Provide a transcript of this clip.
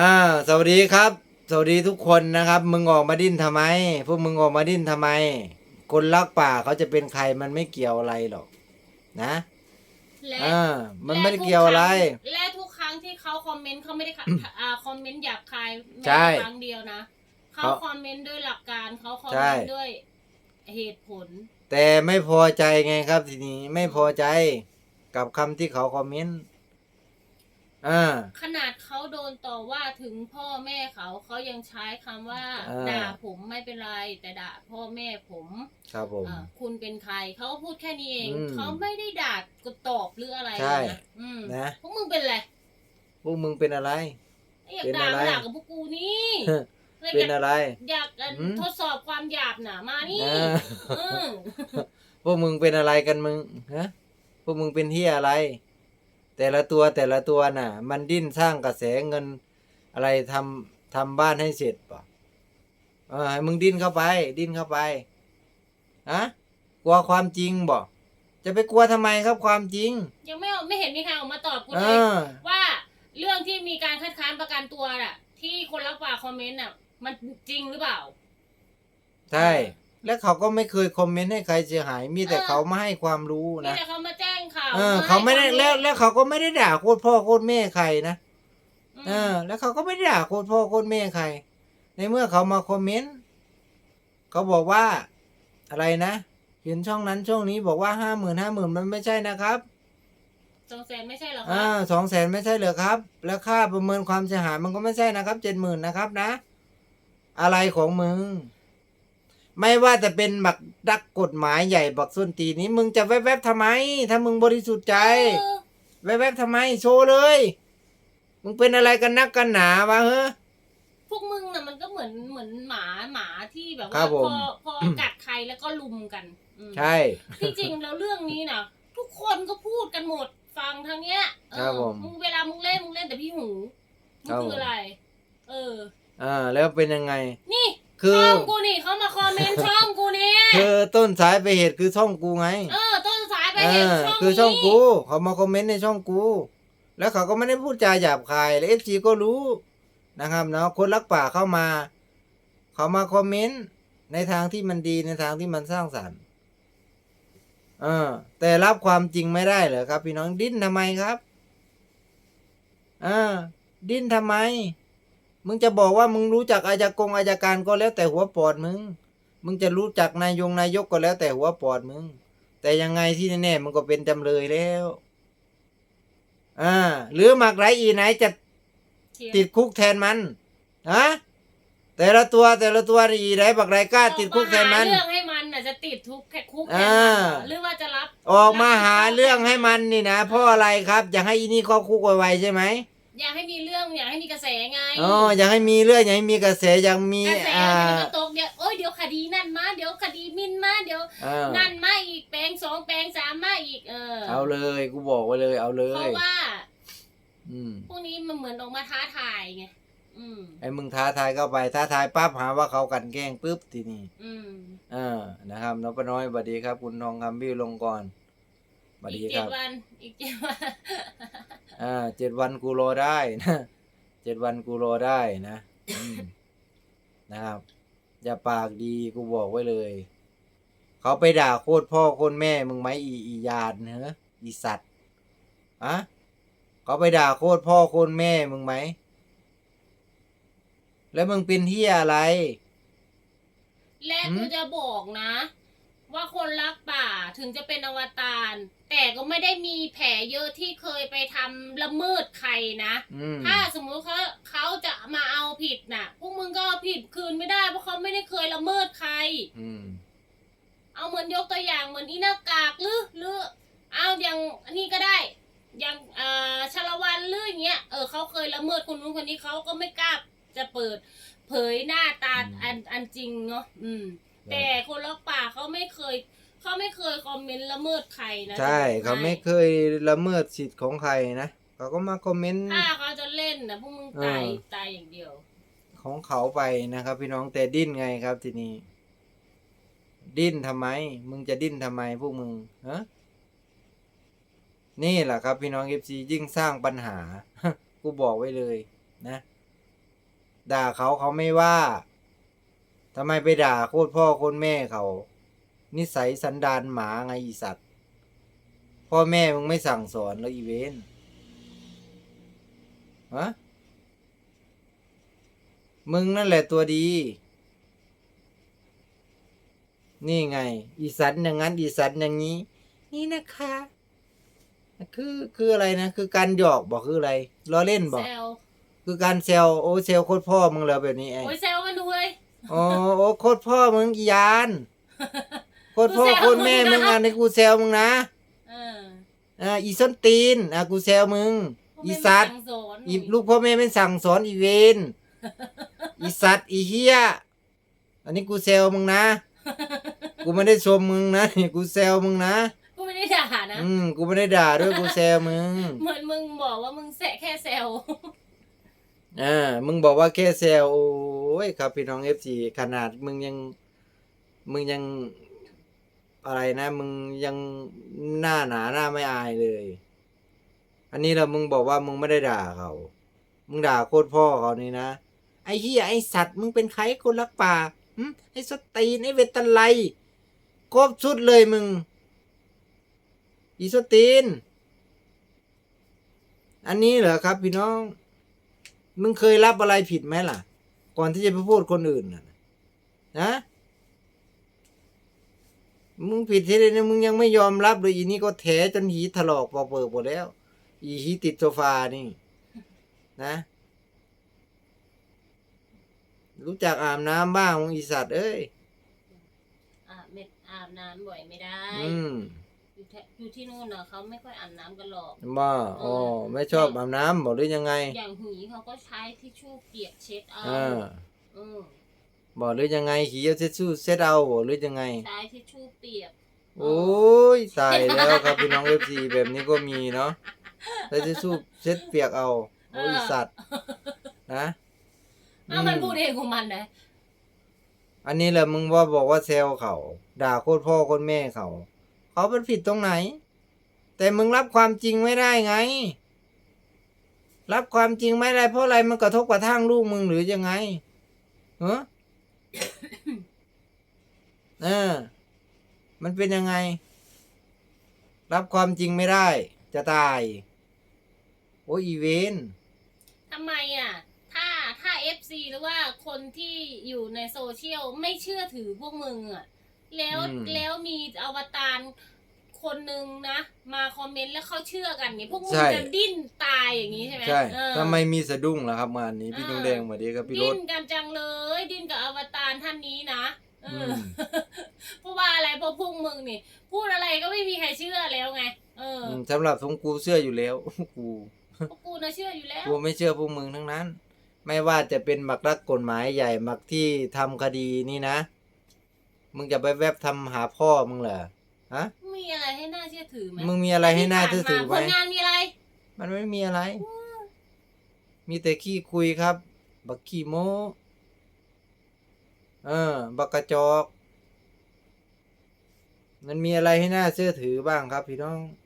อ่าสวัสดีครับ สวัสดีทุกคนนะครับ มึงออกมาดิ้นทำไม พวกมึงออกมาดิ้นทำไม คนรักป่าเขาจะเป็นใครมันไม่เกี่ยวอะไรหรอก นะและอ่ามันไม่ได้เกี่ยวอะไร และทุกครั้งที่เขาคอมเมนต์เขาไม่ได้ค่ะอ่าคอมเมนต์หยาบคายแม้ใช่แต่ครั้งเดียวนะเขาเขาคอมเมนต์ด้วยหลักการเขาคอมใช่เมนต์ด้วยเหตุผล แต่ไม่พอใจไงครับทีนี้ไม่พอใจกับคำที่เขาคอมเมนต์ อ่า ขนาดเขาโดนต่อว่าถึงพ่อแม่เขาเขายังใช้คำว่าอ่า ด่าผมไม่เป็นไร แต่ด่าพ่อแม่ผมครับผม อ่าคุณเป็นใครเขาก็พูดแค่นี้เองอืมเขาไม่ได้ด่ากดตอบหรืออะไรใช่นะอืมนะพวกมึงเป็นอะไรพวกมึงเป็นอะไร อยากเป็นด่าอะไร มาด่ากับพวกกูนี่เป็นอะไร อยากอะหืม ทดสอบความหยาบหนามานี่อ่าเออพวกมึงเป็นอะไรกันมึงฮะพวกมึงเป็นที่อะไร แต่ละตัวแต่ละตัวน่ะ มันดิ้นสร้างกระแสเงินอะไรทำทำบ้านให้เสร็จป่ะเออให้มึงดิ้นเข้าไป ดิ้นเข้าไปฮะกลัวความจริงบ่จะไปกลัวทำไมครับความจริง ยังไม่เอาไม่เห็นมีใครออกมาตอบกูเอเลยอว่าเรื่องที่มีการคัดค้านประกันตัวน่ะ ที่คนรับฝากคอมเมนต์น่ะ มันจริงหรือเปล่า ใช่ แล้วเขาก็ไม่เคยคอมเมนต์ให้ใครเสียหาย มีแต่เออเขามาให้ความรู้มีนะ แต่เขามาแจ้งข่าวเออ เขาไม่ได้ให้ควแล้วแล้วเขาก็ไม่ได้ด่าโคตรพ่อโคตรแม่ใครนะอืมเออ แล้วเขาก็ไม่ได้ด่าโคตรพ่อโคตรแม่ใคร ในเมื่อเขามาคอมเมนต์เขาบอกว่าอะไรนะเห็นช่องนั้นช่องนี้บอกว่าห้าหมื่นห้าหมื่นมันไม่ใช่นะครับสองแสนไม่ใช่เหรอคอ่ารับสองแสนไม่ใช่เหรอครับ แล้วค่าประเมินความเสียหายมันก็ไม่ใช่นะครับเจ็ดหมื่นนะครับนะ อะไรของมึง ไม่ว่าจะเป็นบักดักกฎหมายใหญ่บักส้นตีนนี้ มึงจะแวบๆทำไม ถ้ามึงบริสุทธิ์ใจเออแวบๆทำไม โชว์เลย มึงเป็นอะไรกันนักกันหนาวะเฮ้อ พวกมึงน่ะมันก็เหมือนเหมือนหมาหมาที่แบบครัว่าบผม พอพอกัดใครแล้วก็ลุมกันอืมใช่ ที่จริงแล้วเรื่องนี้นะทุกคนก็พูดกันหมดฟังทางเนี้ยเออครับผมงเวลามึงเล่นมึงเล่นแต่พี่หูมึงครับคืออะไร เออ อ่าแล้วเป็นยังไง นี่ คือ ช่องกูนี่เขามาคอมเมนต์ช่องกูเนี่ยคือต้นสายไปเหตุคือช่องกูไงเออต้นสายไปเอเห็นอช่องคือช่องนี้กูเขามาคอมเมนต์ในช่องกู แล้วเขาก็ไม่ได้พูดจาหยาบคายและเอฟซีก็รู้นะครับเนาะคนรักป่าเข้ามา เขามาคอมเมนต์ในทางที่มันดีในทางที่มันสร้างสรรค์เออ แต่รับความจริงไม่ได้เหรอครับ พี่น้องดิ้นทำไมครับเออดิ้นทำไม มึงจะบอกว่ามึงรู้จักอายกงอายการก็แล้วแต่หัวปอดมึง มึงจะรู้จักนายงนายกก็แล้วแต่หัวปอดมึง แต่ยังไงที่แน่ๆมันก็เป็นจำเลยแล้ว อ่า หรือหมักไรอีไหนจะเถียงติดคุกแทนมันฮะแต่ละตัวแต่ละตัวนี่อีไหนบักไรกล้าติดคุกแทนมันออกาหาเรื่องให้มันน่ะจะติดทุกแค่คุกแทนอ่ามันเหรอหรือว่าจะรับ ออกมาหาเรื่องให้มันนี่นะเพราะอะไรครับ อยากให้อีนี่เข้าคุกไวๆใช่ไหม อยากให้มีเรื่องอยากให้มีกระแสไงอ๋ออยากให้มีเรื่องอยากให้มีกระแสอยากมีกระแสอ่ามันก็ตกเดี๋ยวโอ้ยเดี๋ยวคดีนั่นมาเดี๋ยวคดีมินมาเดี๋ยวอ่านั่นมาอีกแปลงสองแปลงสามมาอีกเออ เอาเลยกูบอกไว้เลยเอาเลเพยราะว่าอืมพวกนี้มันเหมือนออกมาท้าทายไงอืมไอ้มึงท้าทายเข้าไปท้าทายปั๊บหาว่าเขากลันแกล้งปุ๊บทีนี้อืมอ่านะครับนพน้อยสวัสดีครับ คุณทองคำวิวลงกรส วัสอีดีกคเจ็รัดบวัน อีกเจ็ดวันอ่าเจ็ดวันกูรอได้นะเจ็ดวันกูรอได้นะอืมนะครับ อย่าปากดีกูบอกไว้เลย เขาไปด่าโคตรพ่อโคตรแม่มึงไหมอีอียานเนอะอีสัตว์อะเขาไปด่าโคตรพ่อโคตรแม่มึงไหม แล้วมึงเป็นที่อะไร และหืมกูจะบอกนะ ว่าคนรักป่าถึงจะเป็นอวตารแต่ก็ไม่ได้มีแผลเยอะที่เคยไปทำละเมิดใครนะ อืม ถ้าสมมุติเขาเขาจะมาเอาผิดน่ะ พวกมึงก็เอาผิดคืนไม่ได้เพราะเขาไม่ได้เคยละเมิดใคร อืม เอาเหมือนยกตัวอย่างเหมือนอีหน้ากากหรือหรือเอาอย่างอันนี้ก็ได้อย่างเอ่อชาละวันหรืออย่างเงี้ยเออเขาเคยละเมิดคนนู้นคนนี้เขาก็ไม่กล้าจะเปิด เผยหน้าตาอันอันจริงเนาะอืม แต่คนรักป่าเขาไม่เค ยเขาไม่เคยคอมเมนต์ละเมิดใครนะใช่จะบอกเขาไม่ให้เคยละเมิดสิทธิ์ของใครนะเขาก็มาคอมเมนต์ถ้าเขาจะเล่นนะพวกมึงตายเออตายอย่างเดียว ของเขาไปนะครับ พี่น้องแต่ดิ้นไงครับทีนี้ ดิ้นทำไม มึงจะดิ้นทำไมพวกมึงฮะนี่แหละครับพี่น้องเอฟซียิ่งสร้างปัญหากูบอกไว้เลยนะ ด่าเขาเขาไม่ว่าทำไมไปด่าโคตรพ่อโคตรแม่เขา นิสัยสันดานหมาไงอีสัตว์ พ่อแม่มึงไม่สั่งสอนแล้วอีเวนฮะมึงนั่นแหละตัวดี นี่ไง อีสันอย่างนั้น อีสันอย่างนี้ นี่นะคะ คือคืออะไรนะ คือการหยอกบอกคืออะไรล้อเล่นบอก แซวคือการเซลโอเซลโคตรพ่อมึงแล้วแบบนี้ไอ้โอ้ยแซวกันดูเลย โอ้โอ้โคตรพ่อมึงอียาน โคตรพ่อกูแซวโคตรแม่มึมึงงนะอะในกูเซลมึงนะเอออ่าอีส้นตีนอะกูเซลมึง พ่อีแม่สัตว์ ไม่งสอนอีลูกพ่อแม่ไม่สั่งสอนอีเวนอีสัตว์อีเฮียอันนี้กูเซลมึงนะ กูไม่ได้ชมมึงนะนี่กูเซลมึงนะกูไม่ได้ด่านะ อืมกูไม่ได้ด่าด้วยกูเซลมึงเหมือนมึงบอกว่ามึงแซะแค่แซวอ่ามึงบอกว่าแค่เซลโอ้ยครับพี่น้องเอฟซีขนาดมึงยัง มึงยัง อะไรนะมึงยังหน้าหนาหน้าไม่อายเลย อันนี้เรามึงบอกว่ามึงไม่ได้ด่าเขามึงด่าโคตรพ่อเขานี่นะไอ้เฮียไอ้สัตว์มึงเป็นใครคนรักป่าไอ้สตีนไอ้เวตาไลครบชุดเลยมึง อีสตีน อันนี้เหรอครับพี่น้อง มึงเคยรับอะไรผิดไหมล่ะ ก่อนที่จะไปพูดคนอื่นนะนะ มึงผิดที่เลยนะมึงยังไม่ยอมรับเลยอีนี่ก็แถจนหีถลอกปอกเปิดหมดแล้ว อีหีติดโซฟานี่นะ รู้จักอาบน้ำบ้างมึงอีสัตว์เอ้ยอาบเม็ดอาบน้ำบ่อยไม่ได้ อืมอยู่แถอยู่ที่นู่นน่ะเขาไม่ค่อยอาบน้ำกันหรอก บ้าอ๋อไม่ชอบอาบน้ำบอกหรือยังไงอย่างหีเขาก็ใช้ทิชชู่เปียกเช็ดเอาอ่าเออ บอกหรือยังไงขี่เอาเซ็ตสู้เซ็ตเอาบอกหรือยังไง ใช้ทิชชู่เปียก โอ้ยตายแล้วครับพี่น้องเอฟซีแบบนี้ก็มีเนาะแล้วจะสู้เซ็ตเปียกเอาโอ้ยสัตว์นะอ้าวมันอืพูดเองของมันเลยอันนี้แหละมึงว่าบอกว่าเซลเขาด่าโคตรพ่อโคตรแม่เขาเขาเป็นผิดตรงไหน แต่มึงรับความจริงไม่ได้ไง รับความจริงไม่ได้เพราะอะไรมันกระทบกระทั่งลูกมึงหรือยังไงเออ เออ มันเป็นยังไง รับความจริงไม่ได้ จะตาย โอ้ยอีเวนทำไมอะ ถ้าถ้าเอฟซีหรือว่าคนที่อยู่ในโซเชียลไม่เชื่อถือพวกมึงอะ แล้วอืมแล้วมีอวตาร คนหนึ่งนะ มาคอมเมนต์แล้วเขาเชื่อกันเนี่ยพวกมึงใช่ จะดิ้นตายอย่างนี้ใช่ไหมใช่เออ ทำไมมีสะดุ้งล่ะครับงานนี้พี่เออ นุ่งแดงสวัสดีครับพี่รดิ้ถ นกันจังเลย ดิ้นกับอวตารท่านนี้นะเอออม เพราะว่าอะไรเพราะพวกมึงนี่ พูดอะไรก็ไม่มีใครเชื่อแล้วไง เอออืมสำหรับผมกูเชื่ออยู่แล้ว กูพวกกูนะเชื่ออยู่แล้ว กูไม่เชื่อพวกมึงทั้งนั้น ไม่ว่าจะเป็นหมักรักกฎหมายใหญ่หมักที่ทำคดีนี่นะ มึงจะไปแวบทำหาพ่อมึงเหรอฮะ มีอะไรให้น่าเชื่อถือไหมมึงมีอะไรให้น่าเชื่อถือไหมผลงานมีอะไร มันไม่มีอะไร มีแต่ขี้คุยครับ บักขี้โมเออ บักกระจอก มันมีอะไรให้น่าเชื่อถือบ้างครับพี่น้องอ